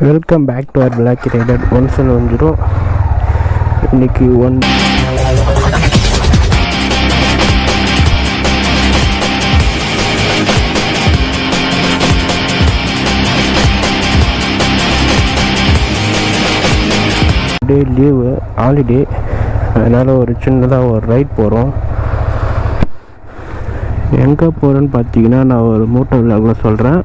Welcome back to our black rider one seven one zero இன்னைக்கு one day leave holiday அதனால் ஒரு சின்னதாக ஒரு ரைட் போகிறோம் எங்கே போகிறேன்னு பார்த்தீங்கன்னா நான் ஒரு மூட்டை விழாவில் சொல்கிறேன்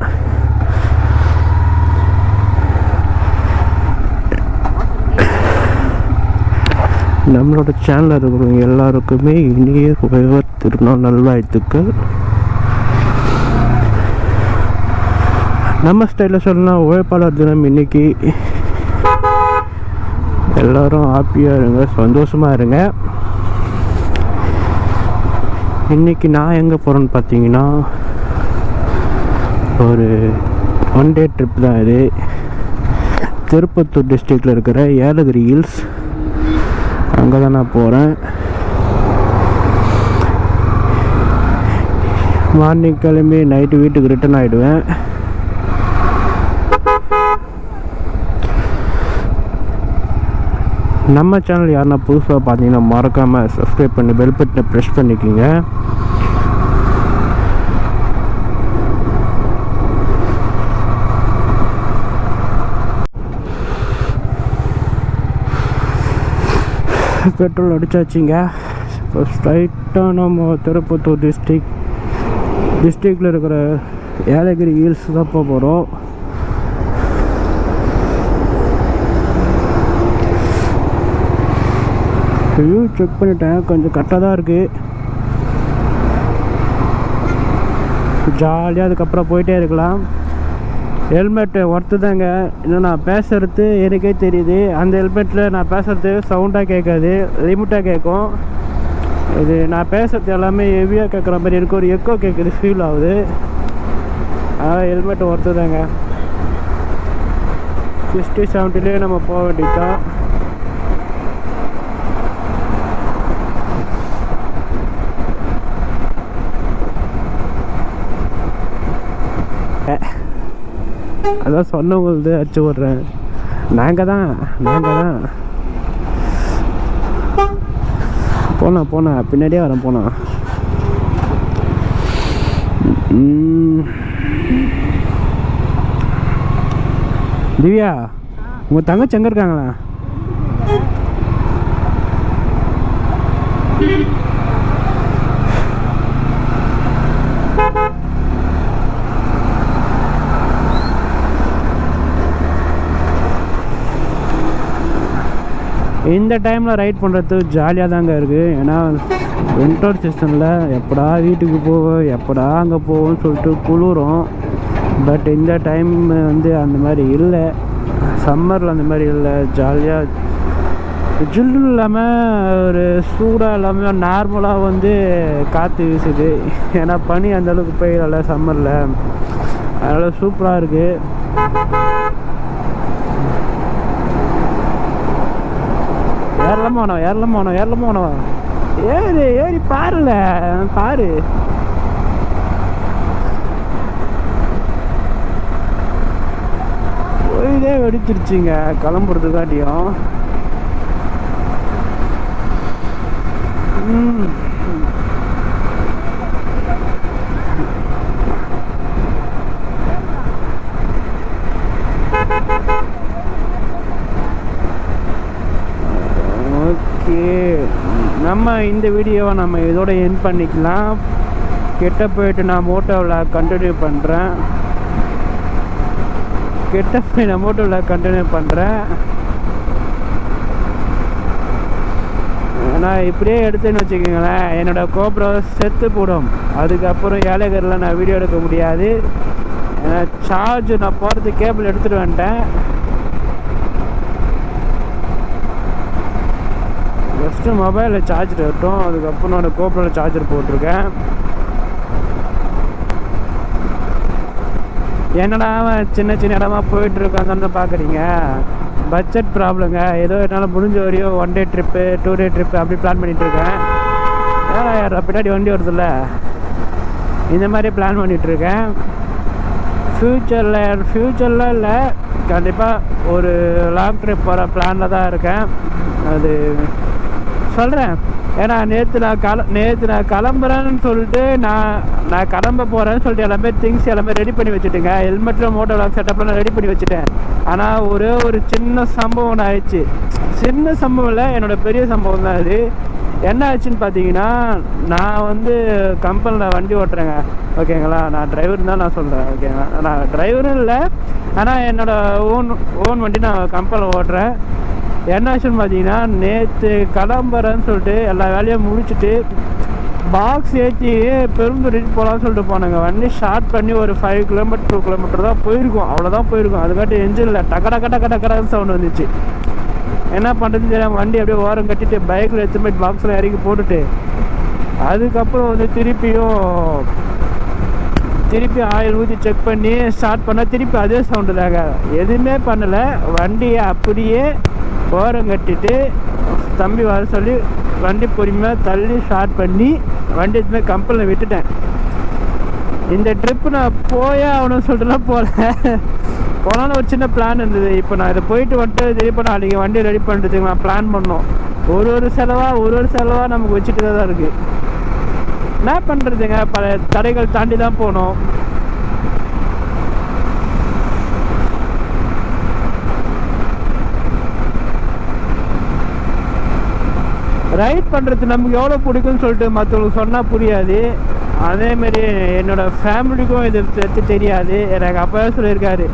நம்மளோட சேனலில் இருக்கிறவங்க எல்லாருக்குமே இனிய உழவர் திருநாள் நல்வாழ்த்துக்கள். நம்ம ஸ்டைலில் சொல்லலாம் உழைப்பாளர் தினம் இன்னைக்கு. எல்லாரும் ஹாப்பியாக இருங்க சந்தோஷமாக இருங்க. இன்னைக்கு நான் எங்கே போகிறேன்னு பார்த்தீங்கன்னா ஒரு ஒன் டே ட்ரிப் தான் இது. திருப்பத்தூர் டிஸ்ட்ரிக்டில் இருக்கிற ஏலகிரி ஹில்ஸ் அங்கே தான் நான் போகிறேன் மார்னிங் கிளம்பி நைட்டு வீட்டுக்கு ரிட்டர்ன் ஆகிடுவேன் நம்ம சேனல் யாருன்னா புதுசாக பார்த்தீங்கன்னா மறக்காமல் சப்ஸ்கிரைப் பண்ணி பெல் பட்டனை ப்ரெஸ் பண்ணிக்கோங்க. பெட்ரோல் அடிச்சாச்சுங்க. இப்போ ஸ்ட்ரைட்டாக நம்ம திருப்பத்தூர் டிஸ்ட்ரிக் டிஸ்ட்ரிக்டில் இருக்கிற ஏலகிரி ஹில்ஸ் தான் போக போகிறோம் வியூ செக் பண்ணிட்டேன். கொஞ்சம் கரெக்டாக தான் இருக்குது ஜாலியாக அதுக்கப்புறம் போயிட்டே இருக்கலாம். ஹெல்மெட்டு ஒர்த்து தாங்க இன்னும் நான் பேசுகிறது எனக்கே தெரியுது. அந்த ஹெல்மெட்டில் நான் பேசுகிறது சவுண்டாக கேட்காது. லிமிட்டாக கேட்கும். இது நான் பேசுகிறது எல்லாமே ஹெவியாக கேட்குற மாதிரி எனக்கு ஒரு எக்கோ கேட்குது ஃபீல் ஆகுது. அதனால் ஹெல்மெட் ஒர்த்து தாங்க சிக்ஸ்டி செவன்ட்டிலே நம்ம போக வேண்டியதுதான். அதான் சொன்னவங்களது அடிச்சு விட்றேன். நாங்கள் தான் நாங்கள் தான். போனா போனா பின்னாடியே வரேன் போனா. திவ்யா உங்கள் தங்கச்சி எங்கே இருக்காங்களா? இந்த டைமில் ரைட் பண்ணுறது ஜாலியாக தாங்க இருக்குது ஏன்னா வின்டர் சீசனில் எப்படா வீட்டுக்கு போவோம் எப்படா அங்கே போவோம்னு சொல்லிட்டு குளிரும். பட் இந்த டைம் வந்து அந்த மாதிரி இல்லை. சம்மரில் அந்த மாதிரி இல்லை. ஜாலியாக ஜில்லு இல்லாமல் ஒரு சூடாக இல்லாமல் நார்மலாக வந்து காற்று வீசுது. ஏன்னா பனி அந்த அளவுக்கு சம்மரில் அதனால் சூப்பராக இருக்குது ஏறலாமா வேணாம் ஏறலாமா வேணாம் ஏறலாமா வேணாம் ஏறு ஏறி பாருல பாரு. போயிலே வெடிச்சிருச்சுங்க கிளம்புறதுக்காட்டியும். ம். ஓகே நம்ம இந்த வீடியோவை நம்ம இதோட என் பண்ணிக்கலாம். கெட்ட போயிட்டு நான் மோட்டோவில் கண்டினியூ பண்ணுறேன் கெட்ட போய் நான் மோட்டோவில் கண்டினியூ பண்ணுறேன் நான் இப்படியே எடுத்தேன்னு வச்சுக்கோங்களேன். என்னோடய கோப்ரோ செத்து போடும். அதுக்கப்புறம் ஏழைகரில் நான் வீடியோ எடுக்க முடியாது. சார்ஜ் நான் போகிறது கேபிள் எடுத்துகிட்டு வந்துட்டேன். ஃபஸ்ட்டு மொபைலில் சார்ஜர் இருக்கட்டும் அதுக்கப்புறம் நான் கோப்பில் சார்ஜர் போட்டிருக்கேன். என்னடா அவன் சின்ன சின்ன இடமா போயிட்டு இருக்காங்கன்னு பார்க்குறீங்க பட்ஜெட் ப்ராப்ளங்க ஏதோ என்னால் முடிஞ்ச வரையும் one day trip two day trip அப்படி பிளான் பண்ணிகிட்ருக்கேன் இருக்கேன். ஏன்னா யார் பின்னாடி வண்டி வருதுல்ல. இந்த மாதிரி பிளான் பண்ணிகிட்ருக்கேன் ஃப்யூச்சரில் ஃப்யூச்சரில் இல்லை. கண்டிப்பாக ஒரு லாங் ட்ரிப் போகிற பிளானில் தான் இருக்கேன். அது சொல்கிறேன் ஏன்னா நேற்று நான் கல நேற்று நான் கிளம்புறேன்னு சொல்லிட்டு நான் நான் கிளம்ப போகிறேன்னு சொல்லிட்டு எல்லாமே திங்ஸ் எல்லாமே ரெடி பண்ணி வச்சுட்டேங்க. ஹெல்மெட்டில் மோட்டோ லாக் செட்டப்லாம் நான் ரெடி பண்ணி வச்சுட்டேன். ஆனால் ஒரே ஒரு சின்ன சம்பவம் ஒன்று ஆயிடுச்சு. சின்ன சம்பவம் இல்லை என்னோட பெரிய சம்பவம் தான் அது. என்ன ஆச்சுன்னு பார்த்தீங்கன்னா நான் வந்து கம்பெனியில் வண்டி ஓட்டுறேங்க. ஓகேங்களா? நான் டிரைவர் தான் நான் சொல்கிறேன் ஓகேங்களா? நான் டிரைவரும் இல்லை ஆனால் என்னோட ஓன் ஓன் வண்டி நான் கம்பெனியில் ஓட்டுறேன். என்ன ஆச்சுன்னு பார்த்தீங்கன்னா நேற்று கிளம்புறேன்னு சொல்லிட்டு எல்லா வேலையும் முடிச்சுட்டு பாக்ஸ் ஏற்றி பெருந்துறைக்கு போகலான்னு சொல்லிட்டு போனாங்க. வண்டி ஸ்டார்ட் பண்ணி ஒரு ஃபைவ் கிலோமீட்டர் டூ கிலோமீட்டர் தான் போயிருக்கும். அவ்வளோதான் போயிருக்கும். அதுக்காட்டி என்ஜினில் டக்க டக்க டக்க டக்கரான்னு சவுண்ட் வந்துச்சு. என்ன பண்ணுறதுன்னு தெரியாமல் வண்டி அப்படியே ஓரம் கட்டிட்டு பைக்கில் எடுத்து போய் பாக்ஸில் இறக்கி போட்டுட்டு அதுக்கப்புறம் வந்து திருப்பியும் திருப்பி ஆயில் ஊற்றி செக் பண்ணி ஸ்டார்ட் பண்ணால் திருப்பி அதே சவுண்டு தாங்க. எதுவுமே பண்ணலை. வண்டியை அப்படியே ஓரம் கட்டிட்டு தம்பி வர சொல்லி வண்டி பொறுமையாக தள்ளி ஸ்டார்ட் பண்ணி வண்டி எடுத்துமே கம்பெனியில் விட்டுட்டேன். இந்த ட்ரிப்பு நான் போயே ஆகணும்னு சொல்லிட்டுலாம் போகல போனாலும் ஒரு சின்ன பிளான் இருந்தது. இப்போ நான் இதை போயிட்டு வந்துட்டு திருப்பி அன்றைக்கி வண்டி ரெடி பண்ணுறதுக்கு நான் பிளான் பண்ணோம். ஒரு ஒரு செலவாக ஒரு ஒரு செலவாக நமக்கு வச்சுட்டு தான் இருக்குது என்ன பண்ணுறதுங்க பல தடைகள் தாண்டி தான் போகணும் ரைட் பண்ணுறது நமக்கு எவ்வளோ பிடிக்கும்னு சொல்லிட்டு மற்றவங்களுக்கு சொன்னால் புரியாது. அதேமாரி என்னோட ஃபேமிலிக்கும் இது பற்றி தெரியாது. எனக்கு அப்போவே சொல்லியிருக்காரு.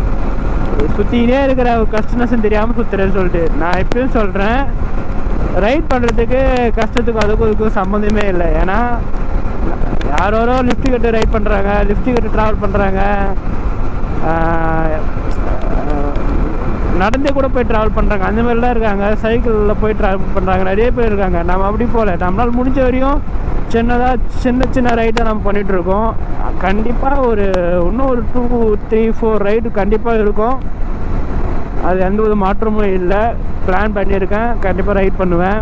சுற்றினே இருக்கிற கஷ்ட நஷ்டம் தெரியாமல் சுற்றுறேன்னு சொல்லிட்டு. நான் எப்பயும் சொல்கிறேன் ரைட் பண்ணுறதுக்கு கஷ்டத்துக்கும் அதுக்கும் இதுக்கும் சம்மந்தமே இல்லை. ஏன்னா யாரோ லிஃப்ட் கட்டு ரைட் பண்ணுறாங்க லிஃப்ட் கட்டு ட்ராவல் பண்ணுறாங்க நடந்தே கூட போய் ட்ராவல் பண்ணுறாங்க அந்த மாதிரிலாம் இருக்காங்க. சைக்கிளில் போய் ட்ராவல் பண்ணுறாங்க நிறைய பேர் இருக்காங்க. நம்ம அப்படி போகல. நம்மளால் முடிஞ்ச வரையும் சின்னதாக சின்ன சின்ன ரைட்டை நம்ம பண்ணிகிட்ருக்கோம் கண்டிப்பாக ஒரு இன்னும் ஒரு டூ த்ரீ ஃபோர் ரைடு கண்டிப்பாக இருக்கும். அது எந்த ஒரு மாற்றமும் இல்லை. பிளான் பண்ணியிருக்கேன். கண்டிப்பாக ரைட் பண்ணுவேன்.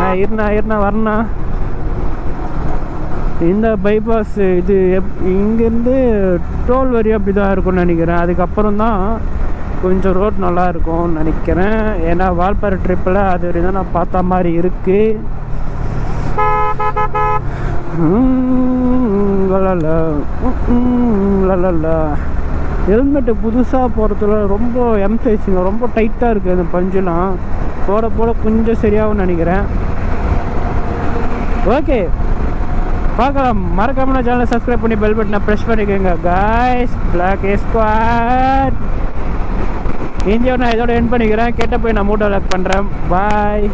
நான் இருண்ணா இருண்ணா வரண்ணா. இந்த பைபாஸ் இது எப் இங்கேருந்து டோல் வரி அப்படி தான் இருக்கும்னு நினைக்கிறேன் அதுக்கப்புறம் தான் கொஞ்சம் ரோட் நல்லா இருக்கும்னு நினைக்கிறேன் ஏன்னா வால்பாறை ட்ரிப்பில் அது வரையும் தான் நான் பார்த்த மாதிரி இருக்குது ஹெல்மெட்டு புதுசாக போகிறதுல ரொம்ப எம் சைஸுங்க ரொம்ப டைட்டாக இருக்குது அந்த பஞ்செலாம் போட போட கொஞ்சம் சரியாகும்னு நினைக்கிறேன் ஓகே பார்க்கலாம். மறக்காம சேனலை சப்ஸ்கிரைப் பண்ணி பெல் பட்டனை ப்ரெஸ் பண்ணிக்கோங்க. காய்ஸ் பிளாக் ஸ்குவாட் இந்தியாவை நான் இதோட என் பண்ணிக்கிறேன். கேட்ட போய் நான் மூட்டை லாக் பண்ணுறேன் பாய்